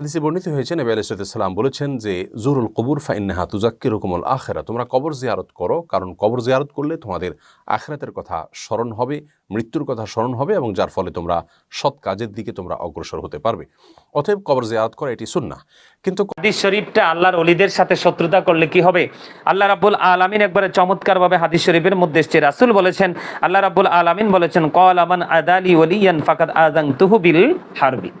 হাদিসে বর্ণিত হয়েছে, নবী আলাইসালাম বলেছেন যে, জুরুল কবুর ফাইন্নাহা তুজাক্কি রকমুল আখেরা তোমরা কবর জিয়ারত করো, কারণ কবর জিয়ারত করলে তোমাদের আখেরাতের কথা স্মরণ হবে, মৃত্যুর কথা স্মরণ হবে এবং যার ফলে তোমরা সৎ কাজের দিকে তোমরা অগ্রসর হতে পারবে। অতএব কবর জিয়ারত করা এটি সুন্না কিন্তু হাদিস শরীফটা আল্লাহর অলিদের সাথে শত্রুতা করলে কি হবে? আল্লাহ রাব্বুল আলামিন একবারে চমৎকারভাবে হাদিস শরীফের মধ্যে এসেছে। রাসূল বলেছেন, আল্লাহ রাব্বুল আলামিন বলেছেন কল আমান আদালি ওয়ালিয়ান ফাকাদ আযান তুহবিল হারবি।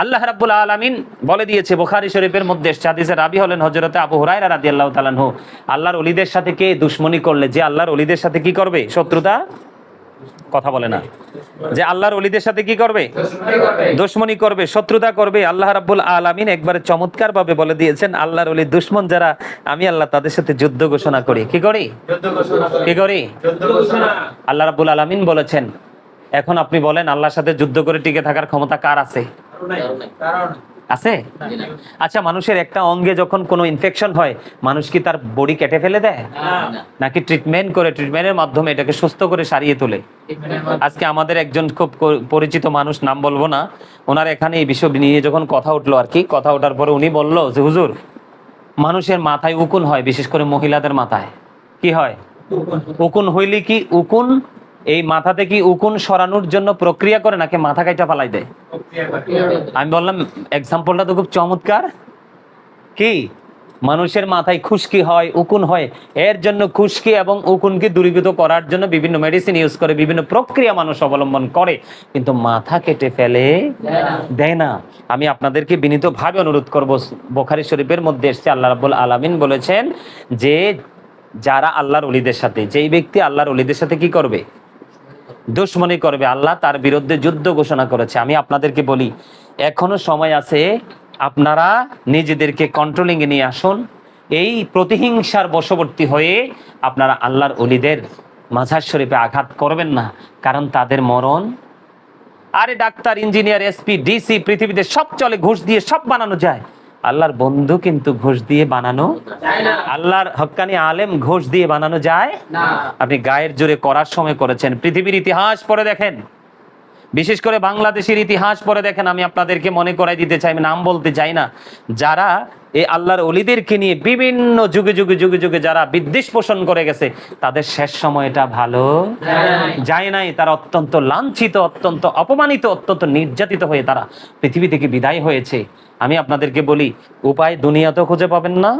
আল্লাহ রাব্বুল আলামিন বলে দিয়েছে, বুখারী শরীফের মধ্যে হাদিসের রাবি হলেন হযরতে আবু হুরায়রা রাদিয়াল্লাহু তাআলা আনহু, আল্লাহর অলিদের সাথে কে দুশমনি করলে? যে আল্লাহর অলিদের সাথে কি করবে? শত্রুতা? কথা বলে না। যে আল্লাহর অলিদের সাথে কি করবে? দুশ্মনী করবে, শত্রুতা করবে। আল্লাহ রাব্বুল আলামিন একবারে চমৎকার ভাবে বলে দিয়েছেন, আল্লাহর অলি দুশ্মন যারা, আমি আল্লাহ তাদের সাথে যুদ্ধ ঘোষণা করি। কি করি? কি করি? আল্লাহ রাব্বুল আলামিন বলেছেন, এখন আপনি বলেন, আল্লাহর সাথে যুদ্ধ করে টিকে থাকার ক্ষমতা কার আছে? আছে? আচ্ছা মানুষের একটা অঙ্গে যখন কোনো ইনফেকশন হয় মানুষ কি তার বডি কেটে ফেলে দেয়? নাকি ট্রিটমেন্ট করে ট্রিটমেন্টের মাধ্যমে এটাকে সুস্থ করে সারিয়ে তোলে? আজকে আমাদের একজন খুব পরিচিত মানুষ নাম বলব না ওনার এখানে এই বিষয় নিয়ে যখন কথা উঠল আর কি কথা ওঠার পরে উনি বলল যে হুজুর মানুষের মাথায় উকুন হয় বিশেষ করে মহিলাদের মাথায়। কি হয়? উকুন হইলে কি উকুন এই মাথাতে কি উকুন সরানোর জন্য প্রক্রিয়া করে নাকি মাথা কাইটা ফালাই দেয়? আমি বললাম এক্সাম্পলটা তো খুব চমৎকার। কি? মানুষের মাথায় খুশকি হয়, উকুন হয়, এর জন্য খুশকি এবং উকুনকে দূরীভূত করার জন্য বিভিন্ন মেডিসিন ইউজ করে, বিভিন্ন প্রক্রিয়া মানুষ অবলম্বন করে, কিন্তু মাথা কেটে ফেলে দেয় না। আমি আপনাদেরকে বিনীতভাবে অনুরোধ করব, বোখারি শরীফের মধ্যে এসছে, আল্লাহ রাব্বুল আলামিন বলেছেন যে, যারা আল্লাহর অলিদের সাথে, যেই ব্যক্তি আল্লাহর অলিদের সাথে কি করবে? দুশ্মনী করবে। আল্লাহ তার বিরুদ্ধে যুদ্ধ ঘোষণা করেছে। আমি আপনাদেরকে বলি, এখনও সময় আছে, আপনারা নিজেদেরকে কন্ট্রোলিং এ নিয়ে আসুন। এই প্রতিহিংসার বশবর্তী হয়ে আপনারা আল্লাহর অলিদের মাঝার শরীফে আঘাত করবেন না, কারণ তাদের মরণ। আরে ডাক্তার, ইঞ্জিনিয়ার, এসপি, ডিসি, পৃথিবীতে সব চলে, ঘুষ দিয়ে সব বানানো যায়। আল্লাহর বন্ধু কিন্তু ঘোষ দিয়ে বানানো আল্লাহর হক্কানি আলেম ঘোষ দিয়ে বানানো যায় আপনি গায়ের জোরে করার সময় করেছেন। পৃথিবীর ইতিহাস পরে দেখেন। বিশেষ করে বাংলাদেশের ইতিহাস পরে দেখেন। আমি আপনাদেরকে মনে করাই দিতে চাই আমি নাম বলতে চাই না। যারা এই আল্লাহর অলিদেরকে নিয়ে বিভিন্ন যুগে যুগে যুগে যুগে যারা বিদ্বেষ পোষণ করে গেছে তাদের শেষ সময়টা ভালো যায় নাই। তারা অত্যন্ত লাঞ্ছিত অত্যন্ত অপমানিত অত্যন্ত নির্যাতিত হয়ে তারা পৃথিবী থেকে বিদায় হয়েছে। আমি আপনাদেরকে বলি, উপায় দুনিয়াতেও খুঁজে পাবেন না,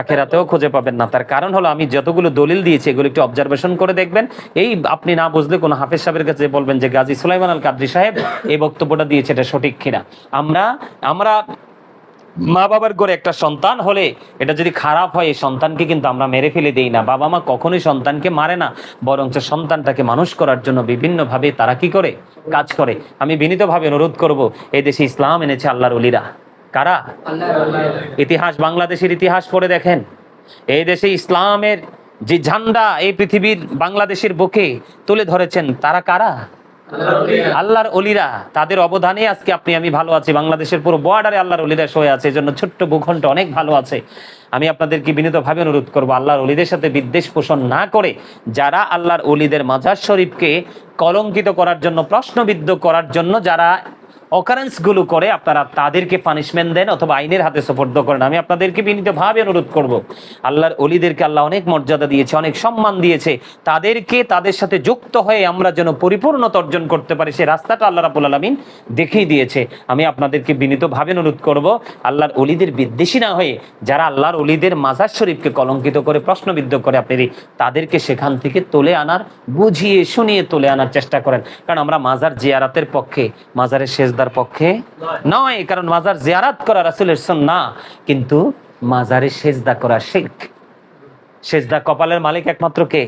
আখেরাতেও খুঁজে পাবেন না। তার কারণ হলো আমি যতগুলো দলিল দিয়েছি, এগুলো একটু অবজারভেশন করে দেখবেন। এই আপনি না বুঝলে কোনো হাফেজ সাহেবের কাছে বলবেন যে, গাজী সুলাইমান আল কাদরি সাহেব এই বক্তব্যটা দিয়েছে, এটা সঠিক কিনা? আমরা আমরা মা বাবার ঘরে একটা সন্তান হলে, এটা যদি খারাপ হয়, এই সন্তানকে কিন্তু আমরা মেরে ফেলে দেই না। বাবা মা কখনোই সন্তানকে মারে না, বরঞ্চ সন্তানটাকে মানুষ করার জন্য বিভিন্নভাবে তারা কি করে? কাজ করে। আমি বিনীতভাবে অনুরোধ করব এই দেশে ইসলাম এনেছে আল্লাহর অলিরা কারা? ইতিহাস, বাংলাদেশের ইতিহাস পড়ে দেখেন। এই দেশে ইসলামের যে ঝান্ডা এই পৃথিবীর বাংলাদেশের বুকে তুলে ধরেছেন, তারা কারা? আল্লাহর অলিরা। তাদের অবদানে আজকে আপনি, আমি ভালো আছি। বাংলাদেশের পুরো বর্ডারে আল্লাহর অলিরা সয়ে আছে। এজন্য ছোট্ট ভূখণ্ড অনেক ভালো আছে। আমি আপনাদেরকে বিনীতভাবে অনুরোধ করব, আল্লাহর অলিদের সাথে বিদ্বেষ পোষণ না করে যারা আল্লাহর অলিদের মাজার শরীফকে কলঙ্কিত করার জন্য, প্রশ্নবিদ্ধ করার জন্য, যারা অকারেন্সগুলো করে আপনারা তাদেরকে পানিশমেন্ট দেন অথবা আইনের হাতে সোপর্দ করেন। আমি আপনাদেরকে বিনীতভাবে অনুরোধ করব। আল্লাহর অলিদেরকে আল্লাহ অনেক মর্যাদা দিয়েছে, অনেক সম্মান দিয়েছে। তাদেরকে তাদের সাথে যুক্ত হয়ে আমরা যেন পরিপূর্ণতা অর্জন করতে পারি সেই রাস্তাটা আল্লাহ রাবুল আলমিন দেখিয়ে দিয়েছে। আমি আপনাদেরকে বিনীতভাবে অনুরোধ করব, আল্লাহর অলিদের বিদ্বেষী না হয়ে যারা আল্লাহর অলিদের মাজার শরীফকে কলঙ্কিত করে, প্রশ্নবিদ্ধ করে, আপনি তাদেরকে সেখান থেকে তুলে আনার, বুঝিয়ে, শুনিয়ে তুলে আনার চেষ্টা করেন। কারণ আমরা মাজার জিয়ারাতের পক্ষে, মাজারের শেষদার পক্ষে নয় কারণ মাজার জিয়ারাত করা রাসুলের না কিন্তু মাজারে সেজদা করা শেখ সেজদা কপালের মালিক একমাত্র কে?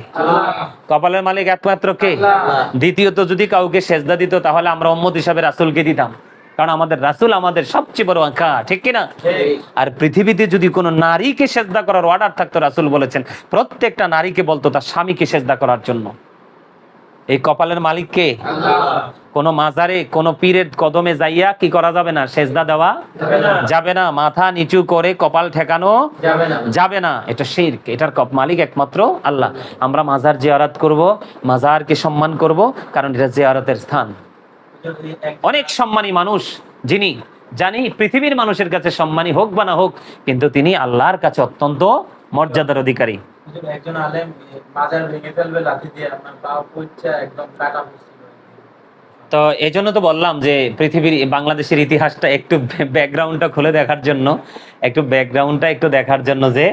কপালের মালিক একমাত্র কে? দ্বিতীয়ত যদি কাউকে সেজদা দিত তাহলে আমরা উম্মত হিসাবে রাসুলকে দিতাম। কারণ আমাদের রাসুল আমাদের সবচেয়ে বড় আঁকা ঠিক কিনা? আর পৃথিবীতে যদি কোনো নারীকে সেজদা করার অর্ডার থাকতো রাসুল বলেছেন প্রত্যেকটা নারীকে বলতো তার স্বামীকে সেজদা করার জন্য। এই কপালের মালিক কে? কোন মাজারে কোন পীরের কদমে যাইয়া কি করা যাবে না? সেজদা দেওয়া যাবে না। মাথা নিচু করে কপাল ঠেকানো যাবে না। এটা শিরক। এটার কপ মালিক একমাত্র আল্লাহ। আমরা মাজার জিয়ারত করব মাজারকে সম্মান করব কারণ এটা জিয়ারতের স্থান। অনেক সম্মানী মানুষ যিনি জানি পৃথিবীর মানুষের কাছে সম্মানী হোক বা না হোক কিন্তু তিনি আল্লাহর কাছে অত্যন্ত মর্যাদার অধিকারী। একজন আলেম মাজার ভেঙে ফেলবে লাঠি দিয়ে আপনার পা একদম কাটা তো এই জন্য তো বললাম যে পৃথিবীর বাংলাদেশের ইতিহাসটা একটু ব্যাকগ্রাউন্ডটা খুলে দেখার জন্য একটু ব্যাকগ্রাউন্ডটা একটু দেখার জন্য যে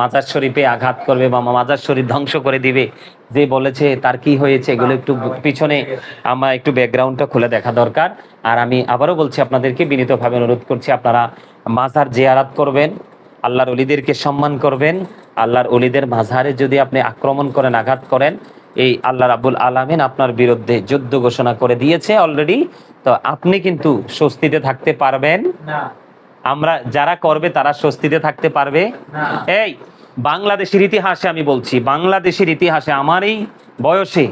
মাজার শরীফে আঘাত করবে বা মাজার শরীফ ধ্বংস করে দিবে যে বলেছে তার কি হয়েছে এগুলো একটু পিছনে আমার একটু ব্যাকগ্রাউন্ডটা খুলে দেখা দরকার। আর আমি আবারও বলছি আপনাদেরকে বিনীতভাবে অনুরোধ করছি আপনারা মাজার জিয়ারাত করবেন। আল্লাহর অলিদেরকে সম্মান করবেন। আল্লাহর অলিদের মাঝারে যদি আপনি আক্রমণ করেন আঘাত করেন এই আল্লাহ রাবুল আলামিন আপনার বিরুদ্ধে যুদ্ধ ঘোষণা করে দিয়েছে অলরেডি তো আপনি কিন্তু স্বস্তিতে থাকতে পারবেন। আমরা যারা করবে তারা স্বস্তিতে থাকতে পারবে। এই বাংলাদেশের ইতিহাসে আমি বলছি বাংলাদেশের ইতিহাসে আমার এই বয়সে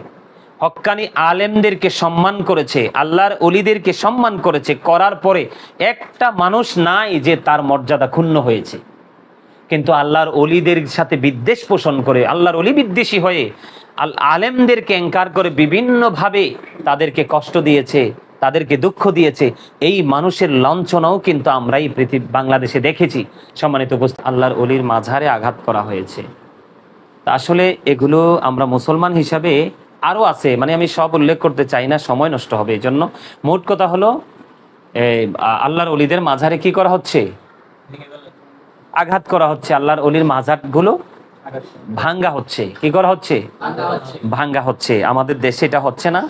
হক্কানি আলেমদেরকে সম্মান করেছে আল্লাহর অলিদেরকে সম্মান করেছে করার পরে একটা মানুষ নাই যে তার মর্যাদা ক্ষুণ্ণ হয়েছে। কিন্তু আল্লাহর অলিদের সাথে বিদ্বেষ পোষণ করে, আল্লাহর অলি বিদ্বেষী হয়ে আল আলেমদেরকে এঙ্কার করে বিভিন্নভাবে তাদেরকে কষ্ট দিয়েছে, তাদেরকে দুঃখ দিয়েছে। এই মানুষের লাঞ্ছনাও কিন্তু আমরাই পৃথিবী বাংলাদেশে দেখেছি। সম্মানিত উপস্থিত, আল্লাহর অলির মাঝারে আঘাত করা হয়েছে। তা আসলে এগুলো আমরা মুসলমান হিসাবে আরও আছে মানে আমি সব উল্লেখ করতে চাই না, সময় নষ্ট হবে এই জন্য মোট কথা হলো আল্লাহর অলিদের মাঝারে কি করা হচ্ছে? আঘাত করা হচ্ছে আল্লাহর অলির মাজারগুলো ভাঙ্গা হচ্ছে। কি করা হচ্ছে? ভাঙ্গা হচ্ছে। আমাদের দেশে এটা হচ্ছে না?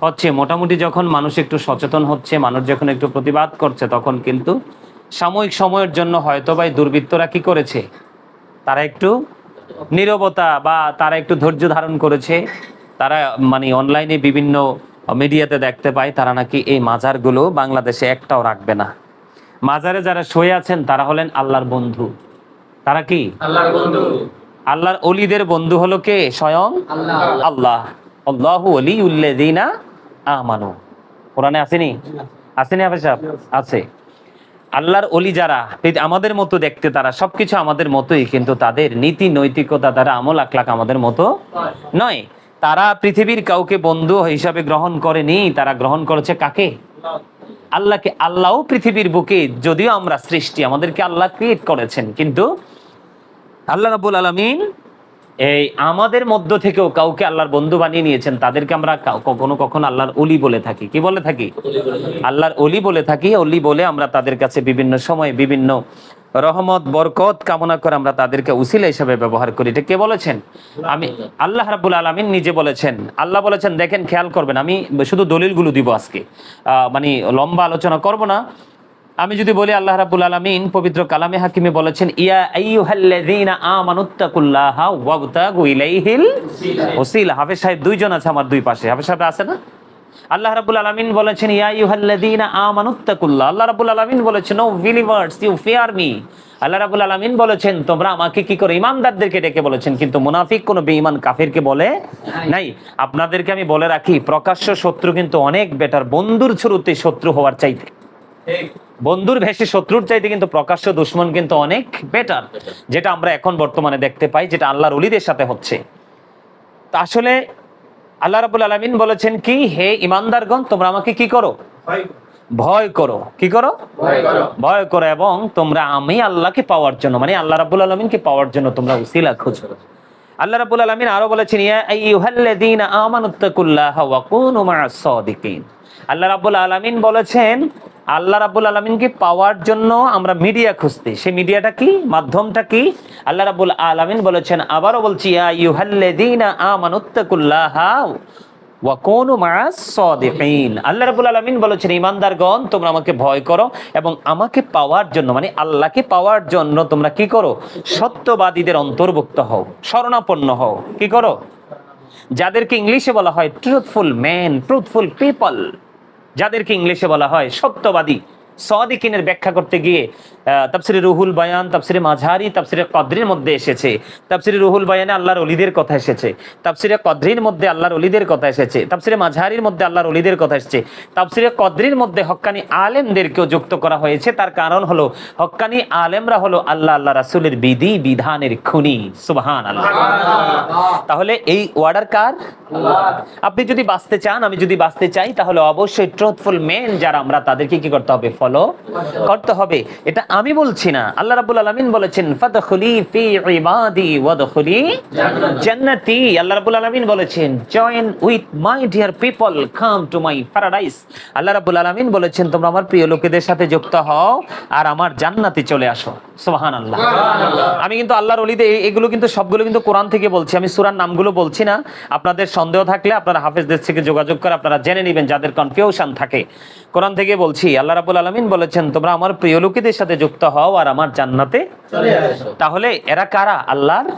হচ্ছে। মোটামুটি যখন মানুষ একটু সচেতন হচ্ছে মানুষ যখন একটু প্রতিবাদ করছে তখন কিন্তু সাময়িক সময়ের জন্য হয়তো বা দুর্বৃত্তরা কি করেছে? তারা একটু নীরবতা বা তারা একটু ধৈর্য ধারণ করেছে। তারা মানে অনলাইনে বিভিন্ন মিডিয়াতে দেখতে পায় তারা নাকি এই মাজারগুলো বাংলাদেশে একটাও রাখবে না। মাজারে যারা শুয়ে আছেন তারা হলেন আল্লাহর বন্ধু। তারা কি? আল্লাহর বন্ধু। আল্লাহর অলিদের বন্ধু হলো কে? স্বয়ং আল্লাহ। আল্লাহ। আল্লাহু ওলিউল্লাযিনা আমানু। কোরআনে আসেনি? আসেনি হাফেজ সাহেব? আছে। আল্লাহর অলি যারা আমাদের মতো দেখতে তারা সবকিছু আমাদের মতোই কিন্তু তাদের নীতি নৈতিকতা তারা আমল আকলাক আমাদের মতো নয়। তারা পৃথিবীর কাউকে বন্ধু হিসাবে গ্রহণ করেনি তারা গ্রহণ করেছে কাকে? আল্লাহকে আল্লাহও পৃথিবীর বুকে যদিও আমরা সৃষ্টি আমাদেরকে আল্লাহ ক্রিয়েট করেছেন কিন্তু আল্লাহ রাবুল আলমিন এই আমাদের মধ্য থেকেও কাউকে আল্লাহর বন্ধু বানিয়ে নিয়েছেন তাদেরকে আমরা কখনো কখনো আল্লাহর অলি বলে থাকি। কি বলে থাকি? আল্লাহর অলি বলে থাকি অলি বলে আমরা তাদের কাছে বিভিন্ন সময়ে বিভিন্ন রহমত, বরকত কামনা করে আমরা তাদেরকে উসিলা হিসাবে ব্যবহার করি। এটা কে বলেছেন? আমি, আল্লাহ রাব্বুল আলামিন নিজে বলেছেন। আল্লাহ বলেছেন, দেখেন, খেয়াল করবেন, আমি শুধু দলিলগুলো দিব আজকে। মানে লম্বা আলোচনা করব না। আমি যদি বলি, আল্লাহ রাব্বুল আলামিন পবিত্র কালামে হাকিমে বলেছেন, ইয়া হাফেজ সাহেব, দুইজন আছে আমার দুই পাশে। হাফেজ সাহেব আছে না? আল্লাহ রাব্বুল আলামিন বলেছেন ইয়া আইয়ুহাল্লাযীনা আমানুত্তাকুল্লাহ আল্লাহ রাব্বুল আলামিন বলেছেন O believers you fear me. আল্লাহ রাব্বুল আলামিন বলেছেন তোমরা আমাকে কি করে? ইমানদারদেরকে ডেকে বলেছেন কিন্তু মুনাফিক কোনো বেঈমান কাফিরকে বলে নাই। আপনাদেরকে আমি বলে রাখি প্রকাশ্য শত্রু কিন্তু অনেক বেটার বন্ধুর শুরুতে শত্রু হওয়ার চাইতে। বন্ধুর ভেসে শত্রুর চাইতে কিন্তু প্রকাশ্য দুশ্মন কিন্তু অনেক বেটার যেটা আমরা এখন বর্তমানে দেখতে পাই যেটা আল্লাহর অলিদের সাথে হচ্ছে। আসলে আল্লাহ রাবুল আলমিন বলেছেন কি হে ইমানদারগণ তোমরা আমাকে কি করো? ভয় করো। কি করো? ভয় করো। এবং তোমরা আমি আল্লাহকে পাওয়ার জন্য মানে আল্লাহ রাবুল আলমিনকে পাওয়ার জন্য তোমরা উসিলা খোঁজো। আল্লাহ রাবুল আলমিন আরও বলেছেন আল্লাহ রাবুল আলমিন বলেছেন আল্লাহ রাব্বুল আলামিনকে পাওয়ার জন্য আমরা মিডিয়া খুঁজতে। সেই মিডিয়াটা কি? মাধ্যমটা কি? আল্লাহ রাব্বুল আলামিন বলেছেন, আবারও বলছি আল্লাহ বলেছেন, ইমানদারগণ, তোমরা আমাকে ভয় করো এবং আমাকে পাওয়ার জন্য মানে আল্লাহকে পাওয়ার জন্য তোমরা কি করো? সত্যবাদীদের অন্তর্ভুক্ত হও শরণাপন্ন হও। কি করো? যাদেরকে ইংলিশে বলা হয় ট্রুথফুল ম্যান ট্রুথফুল পিপল যাদেরকে ইংলিশে বলা হয় সত্যবাদী। সদিকিনের ব্যাখ্যা করতে গিয়ে তাফসিরে রুহুল বায়ান তাফসিরে মাঝারি তাফসিরে কদ্রির মধ্যে এসেছে। তাফসিরে রুহুল বায়ানে আল্লাহর অলিদের কথা এসেছে। তাফসিরে কদ্রির মধ্যে আল্লাহর অলিদের কথা এসেছে। তাফসিরে মাঝারির মধ্যে আল্লাহর অলিদের কথা এসেছে। তাফসিরে কদ্রির মধ্যে হক্কানি আলেমদেরকেও যুক্ত করা হয়েছে। তার কারণ হলো হক্কানি আলেমরা হলো আল্লাহ আল্লাহ রাসুলের বিধি বিধানের খুনি। সুবহান আল্লাহ তাহলে এই ওয়ার্ডার কার? আপনি যদি বাঁচতে চান আমি যদি বাঁচতে চাই তাহলে অবশ্যই ট্রুথফুল মেন যারা আমরা তাদেরকে কি করতে হবে? ফলো করতে হবে। এটা আমি বলছি না আল্লাহ রাব্বুল আলামিন বলেছেন ফাদখুলি ফি ইবাদি ওয়াদখুলি জান্নাতি। আল্লাহ রাব্বুল আলামিন বলেছেন join with my dear people come to my paradise আল্লাহ রাব্বুল আলামিন বলেছেন তোমরা আমার প্রিয় লোকেদের সাথে যুক্ত হও আর আমার জান্নাতে চলে আসো। সুবহানাল্লাহ। আমি কিন্তু আল্লাহর এ- এগুলো কিন্তু সবগুলো কিন্তু কোরআন থেকে বলছি। আমি সূরার নামগুলো বলছি না। আপনাদের সন্দেহ থাকলে আপনারা হাফেজদের থেকে যোগাযোগ করে আপনারা জেনে নেবেন যাদের কনফিউশন থাকে। কোরআন থেকে বলছি আল্লাহ রাব্বুল আলামিন বলেছেন তোমরা আমার প্রিয় লোকেদের সাথে যুক্ত হও আর আমার জান্নাতে তাহলে এরা কারা? আল্লাহর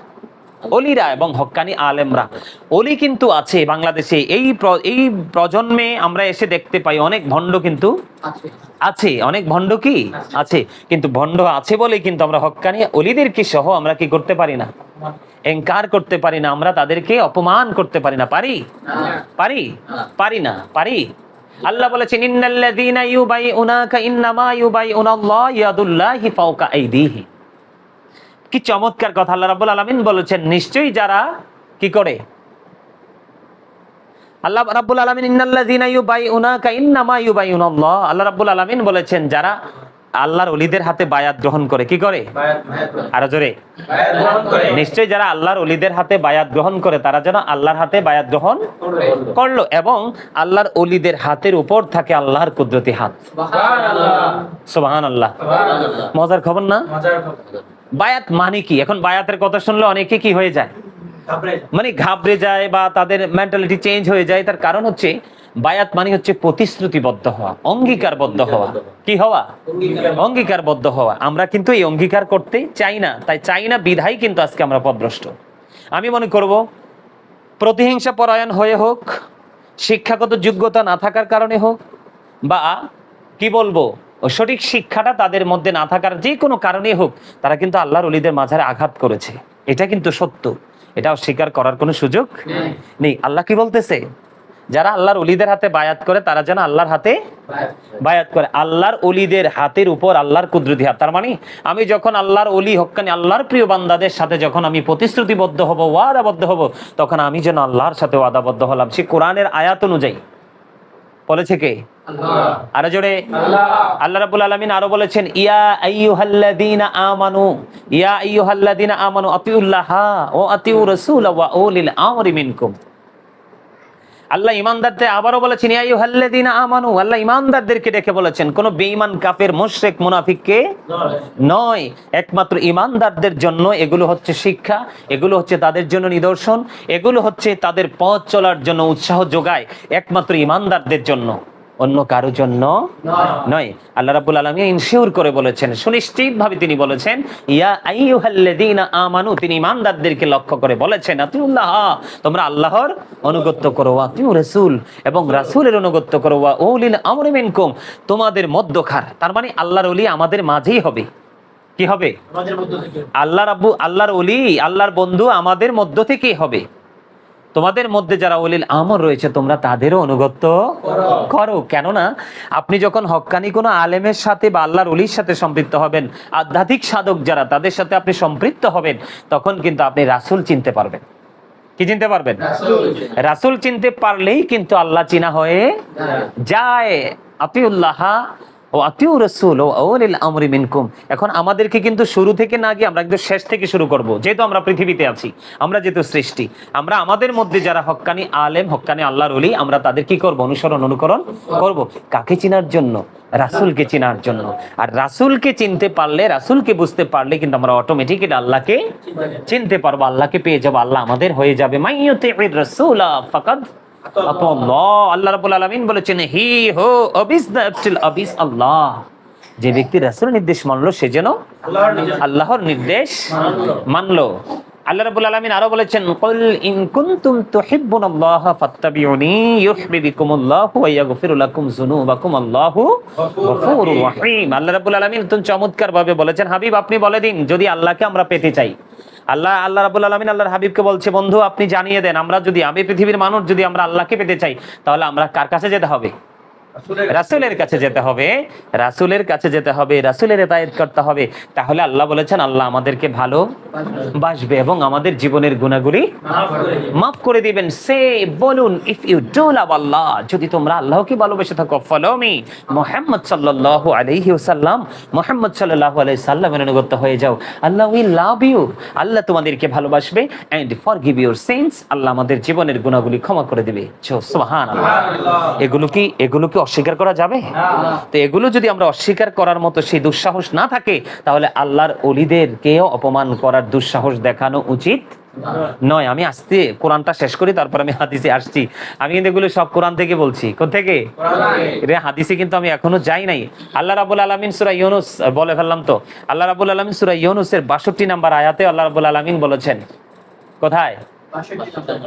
অলিরা এবং হক্কানি আলেমরা। অলি কিন্তু আছে বাংলাদেশে। এই এই প্রজন্মে আমরা এসে দেখতে পাই অনেক ভণ্ড কিন্তু আছে। অনেক ভণ্ড কি? আছে। কিন্তু ভণ্ড আছে বলে কিন্তু আমরা হক্কানি অলিদের কি সহ আমরা কি করতে পারি না? এনকার করতে পারি না। আমরা তাদেরকে অপমান করতে পারি না। পারি? পারি? পারি না। পারি? আল্লাহ বলেছেন ইন্নাল্লাযীনা ইউবাইউনাকা ইন্নামা ইউবাইউনাল্লাহ ইয়াদুল্লাহি ফাওকা আইদিহি। কি চমৎকার কথা, আল্লাহ রাব্বুল আলামিন বলেছেন, নিশ্চয়ই যারা কি করে? আল্লাহ রাব্বুল আলামিন, ইন্নাল্লাযীনা ইউবাইউনাকা ইন্নামা ইউবাইউনাল্লাহ। আল্লাহ রাব্বুল আলামিন বলেছেন, যারা আল্লাহর অলিদের হাতে বায়াত গ্রহণ করে কি করে? আরও জোরে। নিশ্চয়ই যারা আল্লাহর অলিদের হাতে বায়াত গ্রহণ করে তারা যেন আল্লাহর হাতে বায়াত গ্রহণ করল এবং আল্লাহর অলিদের হাতের উপর থাকে আল্লাহর কুদরতি হাত। সুবহান আল্লাহ মজার খবর না? বায়াত মানে কি? এখন বায়াতের কথা শুনলে অনেকে কি হয়ে যায়। মানে ঘাবড়ে যায় বা তাদের মেন্টালিটি চেঞ্জ হয়ে যায় তার কারণ হচ্ছে বায়াত মানে হচ্ছে প্রতিশ্রুতিবদ্ধ হওয়া অঙ্গীকারবদ্ধ হওয়া। কি হওয়া? অঙ্গীকারবদ্ধ। হওয়া। আমরা কিন্তু এই অঙ্গীকার করতে চাই না তাই চাই না বিধাই কিন্তু আজকে আমরা পদভ্রষ্ট। আমি মনে করব প্রতিহিংসা পরায়ণ হয়ে হোক শিক্ষাগত যোগ্যতা না থাকার কারণে হোক বা কি বলব সঠিক শিক্ষাটা তাদের মধ্যে না থাকার যে কোনো কারণে হোক তারা কিন্তু আল্লাহর অলিদের মাঝারে আঘাত করেছে। এটা কিন্তু সত্য। এটা অস্বীকার করার কোনো সুযোগ নেই। আল্লাহ কি বলতেছে? যারা আল্লাহর অলিদের হাতে বায়াত করে তারা যেন আল্লাহর হাতে বায়াত। করে। আল্লাহর অলিদের হাতের উপর আল্লাহর কুদরতি হাত। তার মানে আমি যখন আল্লাহর অলি হক্কানি আল্লাহর প্রিয় বান্দাদের সাথে যখন আমি প্রতিশ্রুতিবদ্ধ হব ওয়াদাবদ্ধ হব তখন আমি যেন আল্লাহর সাথে ওয়াদাবদ্ধ হলাম। সে কোরআনের আয়াত অনুযায়ী। বলেছে কে? আরও জোরে। আল্লাহ। রাব্বুল আলামিন আরও বলেছেন ইয়া আইয়ুহাল্লাযীনা আমানু ইয়া আইয়ুহাল্লাযীনা আমানু আতিউল্লাহ ওয়া আতিউ রাসূল ওয়া উলিল আমরি মিনকুম। আল্লাহ ইমানদারদের আবারও বলেছেন ইয়া আমানু। আল্লাহ ইমানদারদেরকে ডেকে বলেছেন কোন বেঈমান কাফের মুশরিক মুনাফিককে নয়। একমাত্র ইমানদারদের জন্য এগুলো হচ্ছে শিক্ষা এগুলো হচ্ছে তাদের জন্য নিদর্শন এগুলো হচ্ছে তাদের পথ চলার জন্য উৎসাহ যোগায় একমাত্র ইমানদারদের জন্য। অন্য কারোর জন্য নয়। আল্লাহ রাব্বুল আলামিন ইনশিওর করে বলেছেন সুনিশ্চিত ভাবে তিনি বলেছেন ইয়া আইয়ুহাল্লাযীনা আমানু তিনি ইমানদারদেরকে লক্ষ্য করে বলেছেন আতিউল্লাহ তোমরা আল্লাহর অনুগত্য করো আতিউ রাসূল এবং রাসূলের অনুগত্য করো ওয়া উলিল আমরি মিনকুম তোমাদের মধ্যখার তার মানে আল্লাহর ওলি আমাদের মাঝেই হবে। কি হবে? আল্লাহ রাব্বু আল্লাহর ওলি আল্লাহর বন্ধু আমাদের মধ্য থেকেই হবে। তোমাদের মধ্যে যারা অলিল আমর রয়েছে তোমরা তাদেরও অনুগত্য করো। কেননা আপনি যখন হক্কানি কোনো আলেমের সাথে বা আল্লাহর অলির সাথে সম্পৃক্ত হবেন আধ্যাত্মিক সাধক যারা তাদের সাথে আপনি সম্পৃক্ত হবেন তখন কিন্তু আপনি রাসূল চিনতে পারবেন। কি চিনতে পারবেন? রাসূল চিনতে পারলেই কিন্তু আল্লাহ চিনা হয়ে। যায়। আতিউল্লাহ ও রসুল এখন আমাদেরকে কিন্তু শুরু থেকে না গিয়ে আমরা একদম শেষ থেকে শুরু করব, যেহেতু আমরা পৃথিবীতে আছি, আমরা যেহেতু সৃষ্টি, আমরা আমাদের মধ্যে যারা হক্কানি আলেম, হক্কানি আল্লাহর অলি আমরা তাদের কি করব? অনুসরণ, অনুকরণ করব? কাকে চিনার জন্য? রাসূলকে চিনার জন্য। আর রাসূলকে চিনতে পারলে, রাসূলকে বুঝতে পারলে কিন্তু আমরা অটোমেটিক আল্লাহকে চিনতে পারব, আল্লাহকে পেয়ে যাব, আল্লাহ আমাদের হয়ে যাবে। মাইয়ুতির রাসূলা ফাকাদ আল্লাহ। রাব্বুল আলামিন বলেছেন হি হো অবিস অবিস আল্লাহ। যে ব্যক্তি রাসূলের নির্দেশ মানলো সে যেন আল্লাহর নির্দেশ মানলো। আল্লাহ রাব্বুল আলামিন আরও বলেছেন কুল ইন কুনতুম তুহিব্বুনাল্লাহ ফাত্তাবিউনি ইউহিব্বুকুমুল্লাহু ওয়া ইয়াগফিরু লাকুম যুনুবাকুম আল্লাহু গফুরুর রহিম। আল্লাহ রাব্বুল আলামিন তুমি চমৎকার ভাবে বলেছেন হাবিব আপনি বলে দিন যদি আল্লাহকে আমরা পেতে চাই। আল্লাহ আল্লাহ রাবুল আলমিন আল্লাহর হাবিবকে বলছে, বন্ধু, আপনি জানিয়ে দেন, আমরা যদি, আমি পৃথিবীর মানুষ যদি আমরা আল্লাহকে পেতে চাই, তাহলে আমরা কার কাছে যেতে হবে? রাসূলের কাছে। যেতে হবে রাসূলের কাছে যেতে হবে রাসূলের ইতায়াত করতে হবে। তাহলে আল্লাহ বলেছেন আল্লাহ আমাদেরকে ভালো বাসবে এবং আমাদের জীবনের গুণাগুলি মাফ করে দিবেন। সে বলুন if you do love Allah যদি তোমরা আল্লাহকে ভালোবেসে থাকো ফলো মি মুহাম্মদ সাল্লাল্লাহু আলাইহি ওয়াসাল্লাম মুহাম্মদ সাল্লাল্লাহু আলাইহি সাল্লামের অনুগত হয়ে যাও। আল্লাহ উইল লাভ ইউ আল্লাহ তোমাদেরকে ভালোবাসবে এন্ড ফরগিভ ইউর সিনস আল্লাহ আমাদের জীবনের গুণাগুলি ক্ষমা করে দিবে। এগুলো কি এগুলো কি অস্বীকার করা যাবে? তো এগুলো যদি আমরা অস্বীকার করার মতো সেই দুঃসাহস না থাকে তাহলে আল্লাহর অলিদেরকেও অপমান করার দুঃসাহস দেখানো উচিত নয়। আমি আসতে কোরআনটা শেষ করি তারপর আমি হাদিসে আসছি। আমি কিন্তু এগুলো সব কোরআন থেকে বলছি। কোথেকে রে হাদিসে কিন্তু আমি এখনও যাই নাই। আল্লাহ রাবুল আলমিন সুরা ইউনুস বলে ফেললাম তো। আল্লাহ রাবুল আলমিন সুরা ইউনুসের বাষট্টি নাম্বার আয়াতে আল্লাহ রাবুল আলমিন বলেছেন কোথায়?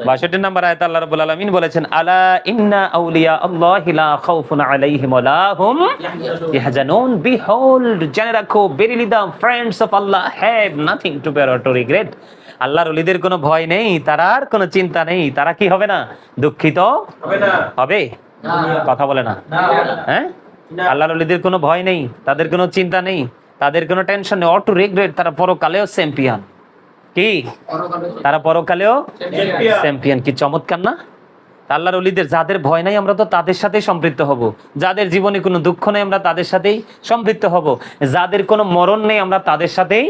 বাষট্টি নাম্বার আয়াত আল্লাহ রাব্বুল আলামিন বলেছেন আলা ইন্না আউলিয়া আল্লাহি লা খাউফুন আলাইহিম ওয়া লা হুম ইয়াহজানুন। বিহোল্ড জেনে রাখো verily the friends of Allah have nothing to bear to regret আল্লাহর ওলিদের কোনো ভয় নেই তার আর কোনো চিন্তা নেই তারা কি হবে না? দুঃখিত? হবে কথা বলে না। হ্যাঁ? আল্লাহর ওলিদের কোনো ভয় নেই তাদের কোনো চিন্তা নেই তাদের কোনো টেনশন নেই অটো রিগ্রেট তারা পরকালেও চ্যাম্পিয়ন কি? তারা পরকালেও চ্যাম্পিয়ন কি চমৎকার না? আল্লাহর অলিদের যাদের ভয় নাই আমরা তো তাদের সাথেই সম্পৃক্ত হব। যাদের জীবনে কোনো দুঃখ নেই আমরা তাদের সাথেই সম্পৃক্ত হব। যাদের কোনো মরণ নেই আমরা তাদের সাথেই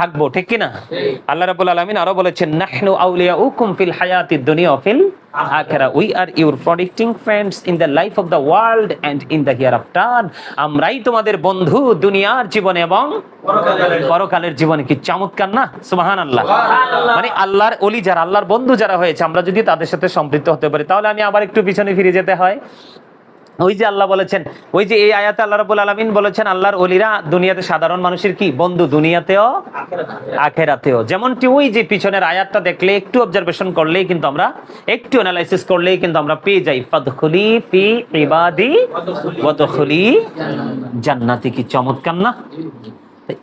থাকব ঠিক কিনা? আল্লাহ রাব্বুল আলামিন আরও বলেছেন নাহনু আউলিয়াউকুম ফিল হায়াতিদ দুনিয়া ফিল আখিরা। We are your friends in the life of the world and in the hereafter আমরাই তোমাদের বন্ধু দুনিয়ার জীবনে এবং পরকালের জীবনে। কি চমৎকার না? সুবহানাল্লাহ। মানে আল্লাহর অলি যারা আল্লাহর বন্ধু যারা হয়েছে আমরা যদি তাদের সাথে সম্পৃক্ত হতে পারি তাহলে আমি আবার একটু পিছনে ফিরে যেতে হয়। ওই যে আল্লাহ বলেছেন, ওই যে এই আয়াতে আল্লাহ রাব্বুল আলামিন বলেছেন, আল্লাহর অলিরা দুনিয়াতে সাধারণ মানুষের কি? বন্ধু, দুনিয়াতেও আখেরাতেও। যেমনটি ওই যে পিছনের আয়াতটা দেখলে, একটু অবজারভেশন করলেই কিন্তু আমরা, একটু অ্যানালাইসিস করলেই কিন্তু আমরা পেয়ে যাই। ফাদখুলি ফি ইবাদি, ওয়াদখুলি জান্নাতি। কি চমৎকার না?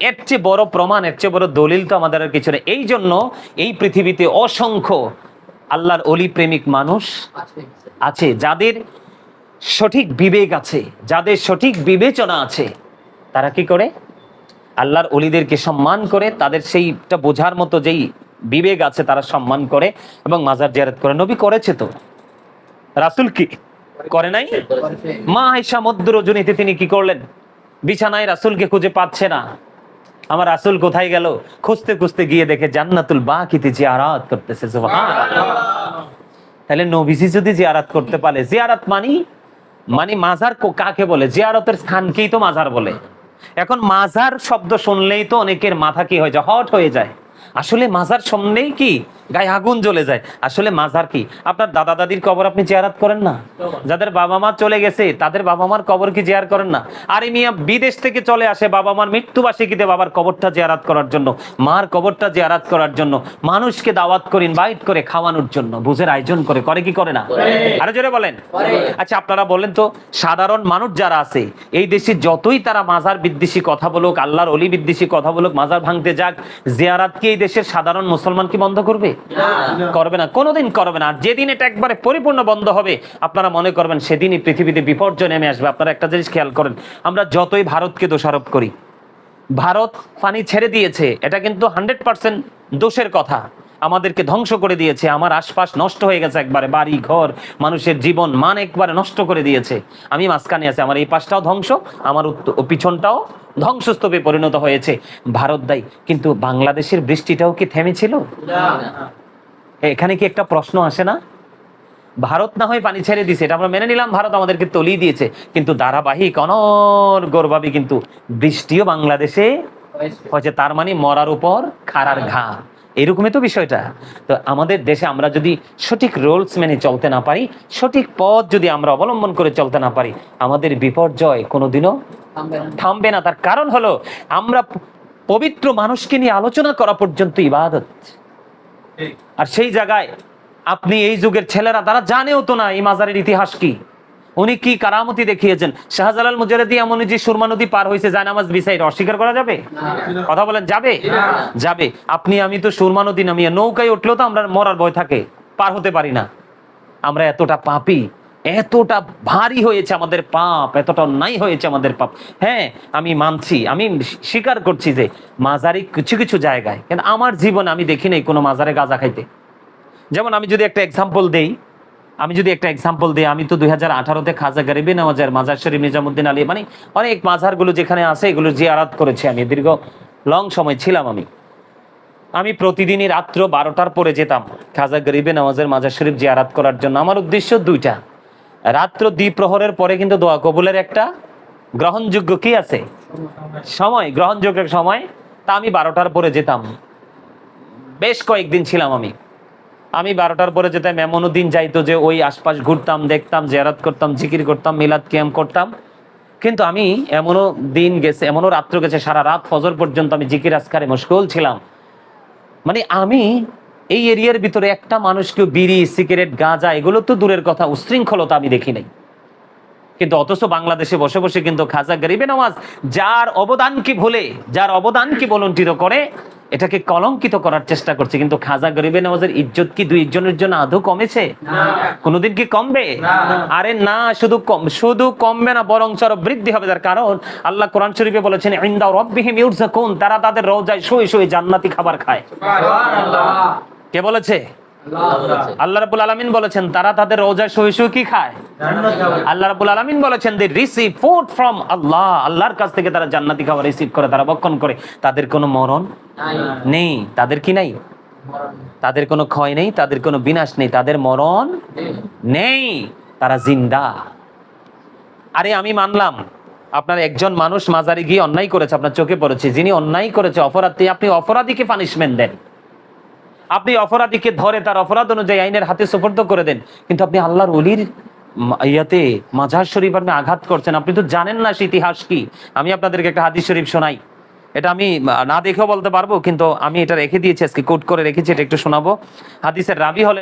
এর চেয়ে বড় প্রমাণ, এর চেয়ে বড় দলিল তো আমাদের আর কিছু নেই। এই জন্য এই পৃথিবীতে অসংখ্য আল্লাহর অলি প্রেমিক মানুষ আছে, যাদের সঠিক বিবেক আছে, যাদের সঠিক বিবেচনা আছে, তারা কি করে? আল্লাহর অলিদেরকে সম্মান করে, তাদের সেইটা বোঝার মতো যেই বিবেক আছে, তারা সম্মান করে এবং মাজার জিয়ারত করে। নবী করেছে তো? রাসুল কি? করে নাই? মা আয়সা মধ্য রজনীতে তিনি কি করলেন? বিছানায় রাসুলকে খুঁজে পাচ্ছে না। আমার রাসুল কোথায় গেল? খুঁজতে খুঁজতে গিয়ে দেখে জান্নাতুল বাকিতে জিয়ারাত করতেছে তাহলে নবীজি যদি জিয়ারাত করতে পারে, জিয়ারাত মানি মানে মাজার কাকে বলে? জিয়ারতের স্থানকেই তো মাজার বলে। এখন মাজার শব্দ শুনলেই তো অনেকের মাথা কি হয়ে যায়? হট হয়ে যায়। আসলে মাজার শুনলেই কি? গায়ে আগুন জ্বলে যায়। আসলে মাজার কি? আপনার দাদা দাদির কবর আপনি জিয়ারাত করেন না? যাদের বাবা মা চলে গেছে তাদের বাবা মার কবর কি জিয়ার করেন না? আরে মিয়া বিদেশ থেকে চলে আসে বাবা মার মৃত্যুবার্ষিকীতে বাবার কবরটা জিয়ারাত করার জন্য মার কবরটা জিয়ারাত করার জন্য মানুষকে দাওয়াত করে ইনভাইট করে খাওয়ানোর জন্য বুঝের আয়োজন করে করে কি করে না? আরও জোরে বলেন। আচ্ছা আপনারা বলেন তো সাধারণ মানুষ যারা আছে এই দেশে যতই তারা মাজার বিদ্বেষী কথা বলুক আল্লাহর অলি বিদ্বেষী কথা বলুক মাজার ভাঙতে যাক জিয়ারাত কি এই দেশের সাধারণ মুসলমান কি বন্ধ করবে? করবে না। কোনোদিন করবে না। যেদিন এটা একবারে পরিপূর্ণ বন্ধ হবে, আপনারা মনে করবেন সেদিনই পৃথিবীতে বিপর্যয় নেমে আসবে। আপনারা একটা জিনিস খেয়াল করেন, আমরা যতই ভারতকে দোষারোপ করি, ভারত পানি ছেড়ে দিয়েছে, এটা কিন্তু হান্ড্রেড পার্সেন্ট দোষের কথা। আমাদেরকে ধ্বংস করে দিয়েছে। আমার আশপাশ নষ্ট হয়ে গেছে একবারে। বাড়ি ঘর মানুষের জীবন মান একবারে নষ্ট করে দিয়েছে। আমি মাঝখানে আছি। আমার এই পাশটাও ধ্বংস আমার পিছনটাও ধ্বংসস্তূপে পরিণত হয়েছে। ভারত দায়ী কিন্তু বাংলাদেশের বৃষ্টিটাও কি থেমেছিল? এখানে কি একটা প্রশ্ন আসে না? ভারত না হয় পানি ছেড়ে দিছে এটা আমরা মেনে নিলাম। ভারত আমাদেরকে তলিয়ে দিয়েছে। কিন্তু ধারাবাহিক অনর্গরভাবে কিন্তু বৃষ্টিও বাংলাদেশে হয়েছে। তার মানে মরার উপর খারার ঘা। এরকমই তো বিষয়টা। তো আমাদের দেশে আমরা যদি সঠিক রোলস মেনে চলতে না পারি সঠিক পথ যদি আমরা অবলম্বন করে চলতে না পারি আমাদের বিপর্যয় কোনোদিনও থামবে না। তার কারণ হলো আমরা পবিত্র মানুষকে নিয়ে আলোচনা করা পর্যন্ত ইবাদত। আর সেই জায়গায় আপনি এই যুগের ছেলেরা তারা জানেও তো না এই মাজারের ইতিহাস কি। উনি কি কারামতি দেখিয়েছেন? শাহজালাল মুজারিদি এমন যে সুরমা নদী পার হয়েছে জায়নামাজ বিসাইড অস্বীকার করা যাবে? কথা বলেন, যাবে? যাবে। আপনি, আমি তো সুরমা নদী নামিয়ে নৌকায় উঠলেও তো আমরা মরার ভয় থাকে, পার হতে পারি না। আমরা এতটা পাপি, এতটা ভারী হয়েছে আমাদের পাপ, এতটা নাই হয়েছে আমাদের পাপ। হ্যাঁ আমি মানছি, আমি স্বীকার করছি যে মাজারি কিছু কিছু জায়গায় কিন্তু আমার জীবন আমি দেখি নাই কোনো মাজারে গাঁজা খাইতে। যেমন আমি যদি একটা এক্সাম্পল দেই আমি যদি একটা এক্সাম্পল দিই, আমি তো দুই হাজার আঠারোতে খাজা গরিবে নওয়াজের মাজার শরীফ নিজামুদ্দিন আলী মানে অনেক মাজারগুলো যেখানে আছে, এগুলো জিয়ারাত করেছি আমি, দীর্ঘ লং সময় ছিলাম আমি। আমি প্রতিদিনই রাত্র বারোটার পরে যেতাম খাজা গরিবে নওয়াজের মাজার শরীফ জিয়ারাত করার জন্য। আমার উদ্দেশ্য দুইটা। রাত্র দ্বিপ্রহরের পরে কিন্তু দোয়া কবুলের একটা গ্রহণযোগ্য কি আছে? সময় গ্রহণযোগ্য সময়। তা আমি বারোটার পরে যেতাম। বেশ কয়েকদিন ছিলাম আমি। আমি বারোটার পরে যেতাম এমনও দিন যাইতো যে ওই আশপাশ ঘুরতাম, দেখতাম জেরাত করতাম, জিকির করতাম, মিলাদ ক্যাম্প করতাম। কিন্তু আমি এমনও দিন গেছে, এমনও রাত্র গেছে, সারা রাত ফজর পর্যন্ত আমি জিকির আজকারে মুশকুল ছিলাম। মানে আমি এই এরিয়ার ভিতরে একটা মানুষকে বিড়ি, সিগারেট, গাঁজা, এগুলো তো দূরের কথা, উশৃঙ্খলতা আমি দেখি নাই। কিন্তু অথচ বাংলাদেশে বসে বসে কিন্তু খাজা গরিবে নামাজ যার অবদানকে ভুলে যার অবদানকে বলন্টিত করে এটাকে কলঙ্কিত করার চেষ্টা করছে। কিন্তু খাজা গরিবে নামাজের ইজ্জত কি দুই জনের জন্য আদৌ কমেছে? কোনোদিন কি কমবে? আরে না শুধু কম শুধু কমবে না বরং আরও বৃদ্ধি হবে তার কারণ আল্লাহ কোরআন শরীফে বলেছেন ইন্দা রব্বিহিম ইউরজাকুন তারা তাদের রোজায় শুয়ে শুয়ে জান্নাতি খাবার খায়। কে বলেছে? আল্লাহ রাব্বুল আলামিন বলেছেন তারা তাদের রোজায় শুয়ে শুয়ে কি খায়? আল্লাহ রাব্বুল আলামিন বলেছেন they receive food from Allah. আল্লাহর কাছ থেকে তারা জান্নাতি খাবার রিসিভ করে তারা ভক্ষণ করে। তাদের কোনো মরণ নেই। তাদের কি নাই? তাদের কোনো ক্ষয় নেই তাদের কোনো বিনাশ নেই তাদের মরণ নেই। তারা জিন্দা। আরে আমি মানলাম আপনার একজন মানুষ মাজারে গিয়ে অন্যায় করেছে আপনার চোখে পড়েছে যিনি অন্যায় করেছে অপরাধ আপনি অপরাধীকে পানিশমেন্ট দেন। আপনি অপরাধীকে ধরে তার অপরাধ অনুযায়ী আইনের হাতে সুপর্দ করে দেন, কিন্তু আপনি আল্লাহর অলির ইয়াতে মাঝার শরীফ আপনি আঘাত করছেন। আপনি তো জানেন না সে ইতিহাস কি। আমি আপনাদেরকে একটা হাদিস শরীফ শোনাই। এটা আমি না দেখেও বলতে পারব, কিন্তু আমি এটা রেখে দিয়েছি, আজকে কোট করে রেখেছি, এটা একটু শোনাবো। হাদিসের রাবি হলে